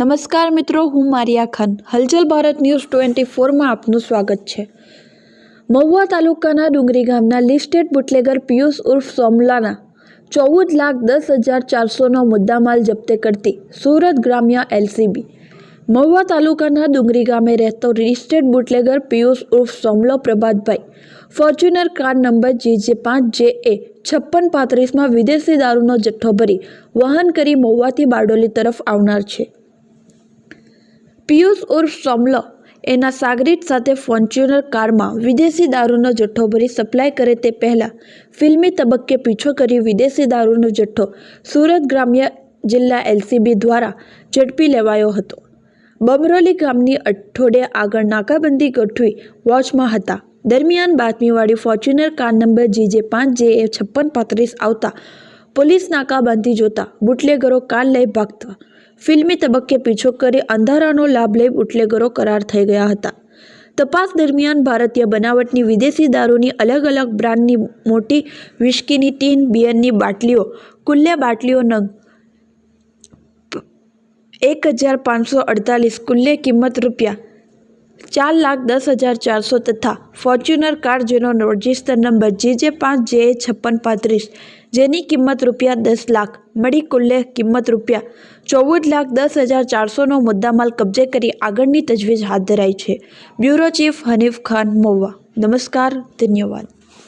નમસ્કાર મિત્રો, હું મારિયા ખાન હલચલ ભારત ન્યૂઝ ટ્વેન્ટી ફોરમાં આપનું સ્વાગત છે. મહુવા તાલુકાના ડુંગરી ગામના લિસ્ટેડ બુટલેગર પિયુષ ઉર્ફ સોમલાના ચૌદ લાખ દસ હજાર ચારસોનો મુદ્દામાલ જપ્તે કરતી સુરત ગ્રામ્ય એલસીબી. મહુવા તાલુકાના ડુંગરી ગામે રહેતો listed bootlegger Piyush ઉર્ફ Somlo Prabhatbhai, Fortuner car number G J પાંચ જે એ છપ્પન પાંત્રીસમાં વિદેશી દારૂનો જથ્થો ભરી વહન કરી મહુવાથી બારડોલી તરફ આવનાર છે. પિયુષ ઉર્ફ સોમલો એના સાગરીત સાથે ફોર્ચ્યુનર કારમાં વિદેશી દારૂનો જથ્થો ભરી સપ્લાય કરે તે પહેલાં ફિલ્મી તબક્કે પીછો કરી વિદેશી દારૂનો જથ્થો સુરત ગ્રામ્ય જિલ્લા એલસીબી દ્વારા ઝડપી લેવાયો હતો. બમરોલી ગામની અઠોડિયા આગળ નાકાબંધી ગોઠવી વોચમાં હતા. દરમિયાન બાતમીવાળી Fortuner car number G J પાંચ જે એ છપ્પન પાંત્રીસ આવતા પોલીસ નાકાબંધી જોતા બુટલેગરો કાર લઈ ભાગતા ફિલ્મી તબક્કે પીછો કરી અંધારાનો લાભ લઈ બુટલેગરો કરાર થઈ ગયા હતા. તપાસ દરમિયાન ભારતીય બનાવટની વિદેશી દારૂની અલગ અલગ બ્રાન્ડની મોટી વિસ્કીની ટીન, બિયરની બાટલીઓ, કુલ્લે બાટલીઓ નંગ એક હજાર પાંચસો અડતાલીસ કુલ્લે કિંમત રૂપિયા ચાર લાખ દસ હજાર ચારસો તથા ફોર્ચ્યુનર કાર જેનો રજિસ્ટર નંબર જે પાંચ જે છપ્પન પાંત્રીસ, જેની કિંમત રૂપિયા દસ લાખ, મળી કુલ્લે કિંમત રૂપિયા ચૌદ લાખ દસ હજાર ચારસોનો મુદ્દામાલ કબજે કરી આગળની તજવીજ હાથ ધરાઈ છે. બ્યુરો ચીફ હનીફ ખાન મોવા નમસ્કાર, ધન્યવાદ.